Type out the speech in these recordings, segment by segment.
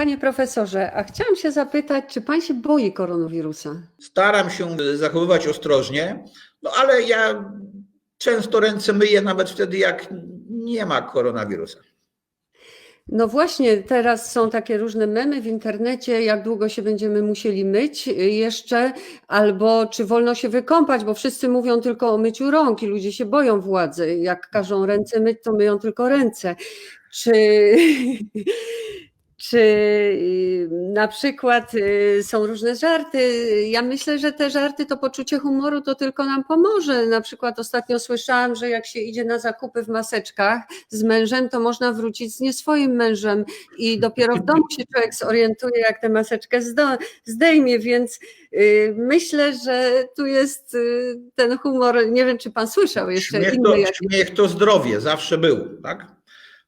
Panie profesorze, a chciałam się zapytać, czy pan się boi koronawirusa? Staram się zachowywać ostrożnie, no ale ja często ręce myję nawet wtedy, jak nie ma koronawirusa. No właśnie, teraz są takie różne memy w internecie, jak długo się będziemy musieli myć jeszcze, albo czy wolno się wykąpać, bo wszyscy mówią tylko o myciu rąk i ludzie się boją władzy. Jak każą ręce myć, to myją tylko ręce. Czy, czy y, na przykład y, są różne żarty? Ja myślę, że te żarty, to poczucie humoru to tylko nam pomoże. Na przykład ostatnio słyszałam, że jak się idzie na zakupy w maseczkach z mężem, to można wrócić z nieswoim mężem i dopiero w domu się człowiek zorientuje, jak tę maseczkę zdejmie, więc y, myślę, że tu jest ten humor, nie wiem, czy pan słyszał jeszcze Śmiech inny. to, jak- śmiech to zdrowie, zawsze był. Tak?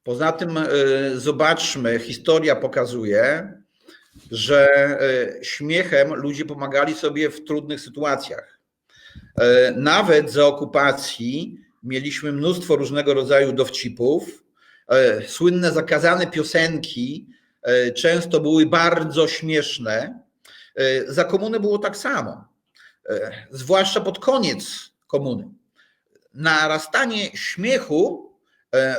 Poza tym e, zobaczmy, historia pokazuje, że e, śmiechem ludzie pomagali sobie w trudnych sytuacjach. E, Nawet za okupacji mieliśmy mnóstwo różnego rodzaju dowcipów. Słynne zakazane piosenki często były bardzo śmieszne. Za komuny było tak samo, zwłaszcza pod koniec komuny. Narastanie śmiechu,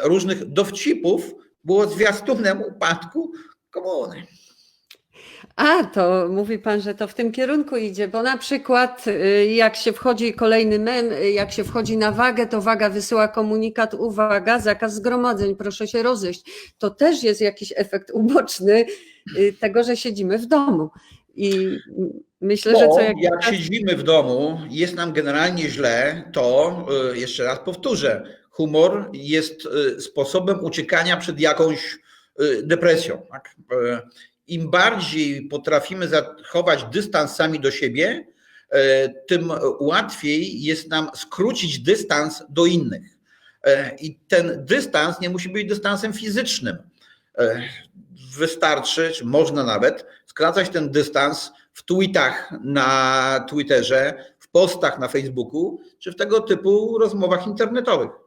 różnych dowcipów było zwiastunem upadku komuny. A, to mówi pan, że to w tym kierunku idzie, bo na przykład y, jak się wchodzi, kolejny mem, y, jak się wchodzi na wagę, to waga wysyła komunikat, uwaga, zakaz zgromadzeń, proszę się rozejść. To też jest jakiś efekt uboczny y, tego, że siedzimy w domu. I myślę, że Bo co jak... jak siedzimy w domu, jest nam generalnie źle, to e, jeszcze raz powtórzę, humor jest e, sposobem uciekania przed jakąś e, depresją. Tak? E, Im bardziej potrafimy zachować dystans sami do siebie, tym łatwiej jest nam skrócić dystans do innych. I ten dystans nie musi być dystansem fizycznym. Wystarczy, czy można nawet skracać ten dystans w tweetach na Twitterze, w postach na Facebooku, czy w tego typu rozmowach internetowych.